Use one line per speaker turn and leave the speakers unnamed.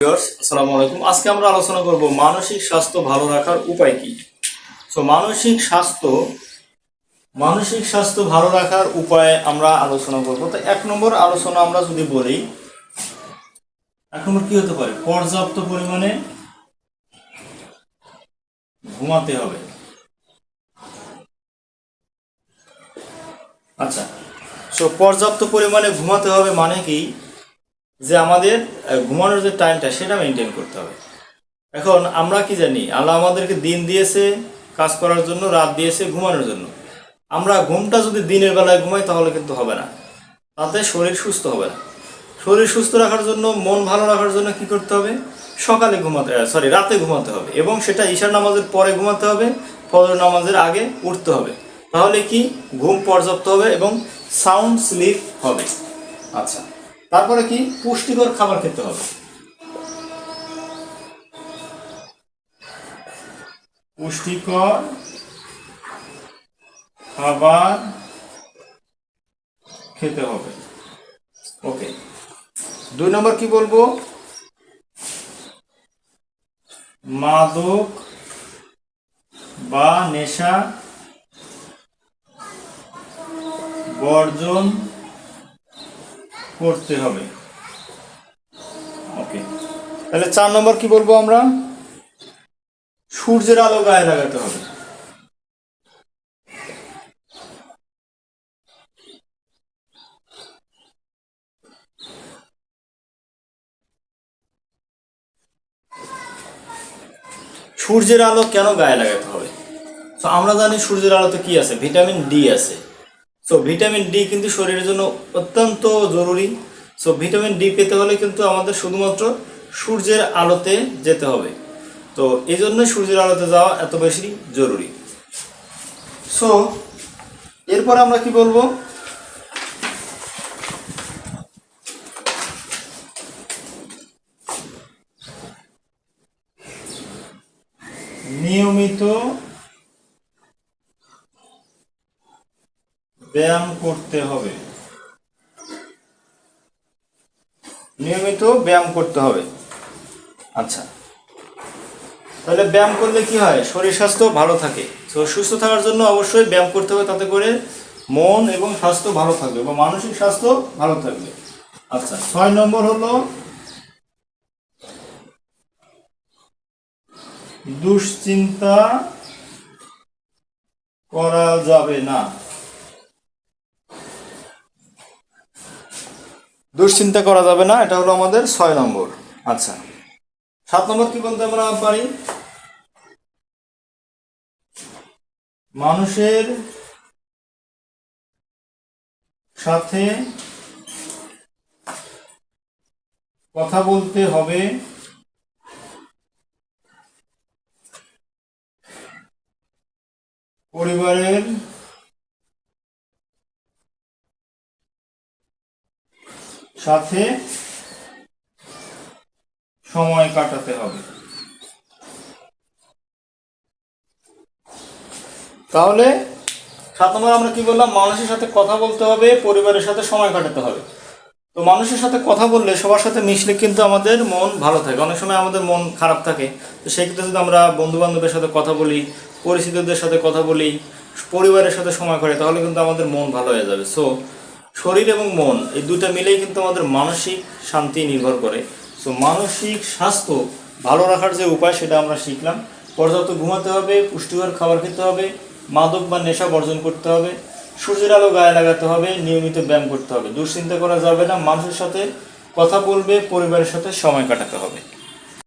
আসসালামু আজকে আমরা আলোচনা করব মানসিক স্বাস্থ্য ভালো রাখার উপায় কি? তো মানসিক স্বাস্থ্য মানসিক স্বাস্থ্য ভালো রাখার উপায় আমরা আলোচনা করব। তো এক নম্বর আলোচনা আমরা যদি বলি, এক নম্বর কি হতে পারে? পর্যাপ্ত পরিমাণে ঘুমাতে হবে। আচ্ছা সো পর্যাপ্ত পরিমাণে ঘুমাতে হবে মানে কি? যে আমাদের ঘুমানোর যে টাইমটা সেটা মেনটেন করতে হবে। এখন আমরা কি জানি? আল্লাহ আমাদেরকে দিন দিয়েছে, কাজ করার জন্য, রাত দিয়েছে, ঘুমানোর জন্য। আমরা ঘুমটা যদি দিনের বেলায় ঘুমাই, তাহলে কিন্তু হবে না। তাতে শরীর সুস্থ হবে না। শরীর সুস্থ রাখার জন্য, মন ভালো রাখার জন্য কি করতে হবে? সকালে ঘুমাতে সরি রাতে ঘুমাতে হবে। এবং সেটা ঈশার নামাজের পরে ঘুমাতে হবে, ফজর নামাজের আগে উঠতে হবে। তাহলে কি? ঘুম পর্যাপ্ত হবে এবং সাউন্ড স্লিপ হবে। আচ্ছা। তারপরে কি? পুষ্টিকর খাবার খেতে হবে। পুষ্টিকর খাবার খেতে হবে। ওকে দুই নম্বর কি বলব? মাদক বা নেশা বর্জন করতে হবে। ওকে তাহলে চার নম্বর কি বলব আমরা? সূর্যের আলো গায়ে লাগাতে হবে। সূর্যের আলো কেন গায়ে লাগাতে হবে? তো আমরা জানি সূর্যের আলোতে কি আছে? ভিটামিন ডি আছে। সো ভিটামিন ডি কিন্তু শরীরের জন্য অত্যন্ত জরুরি। সো ভিটামিন ডি পেতে হলে কিন্তু আমাদের শুধুমাত্র সূর্যের আলোতে যেতে হবে। তো, এই জন্য সূর্যের আলোতে যাওয়া এত বেশি জরুরি। সো এরপর আমরা কি বলব? নিয়মিত ব্যায়াম করতে হবে। নিয়মিত ব্যায়াম করতে হবে। আচ্ছা। তাহলে ব্যায়াম করলে কি হয়? শরীর স্বাস্থ্য ভালো থাকে। তো সুস্থ থাকার জন্য অবশ্যই ব্যায়াম করতে হবে, তাতে করে মন এবং স্বাস্থ্য ভালো থাকবে বা মানসিক স্বাস্থ্য ভালো থাকবে। আচ্ছা ছয় নম্বর হলো দুশ্চিন্তা করা যাবে না। দুশ্চিন্তা করা যাবে না, এটা হলো আমাদের ছয় নম্বর। আচ্ছা সাত নম্বর কি বলতে আমরা পারি? মানুষের সাথে কথা বলতে হবে। পরিবারের সাথে সময় কাটাতে হবে। তাহলে সাত নম্বর আমরা কি বললাম? মানুষের সাথে কথা বলতে হবে, পরিবারের সাথে সময় কাটাতে হবে। তো মানুষের সাথে কথা বললে সবার সাথে মিশলে কিন্তু আমাদের মন ভালো থাকে। অনেক সময় আমাদের মন খারাপ থাকে। তো সেক্ষেত্রে যদি আমরা বন্ধু বান্ধবের সাথে কথা বলি, পরিচিতদের সাথে কথা বলি, পরিবারের সাথে সময় করে তাহলে কিন্তু আমাদের মন ভালো হয়ে যাবে। সো শরীর এবং মন, এই দুটো মিলেই কিন্তু আমাদের মানসিক শান্তি নির্ভর করে। সো মানসিক স্বাস্থ্য ভালো রাখার যে উপায়, সেটা আমরা শিখলাম। পর্যাপ্ত ঘুমাতে হবে, পুষ্টিকর খাবার খেতে হবে, মাদক বা নেশা বর্জন করতে হবে, সূর্যের আলো গায়ে লাগাতে হবে, নিয়মিত ব্যায়াম করতে হবে। দুশ্চিন্তা করা যাবে না, মানুষের সাথে কথা বলবে, পরিবারের সাথে সময় কাটাতে হবে।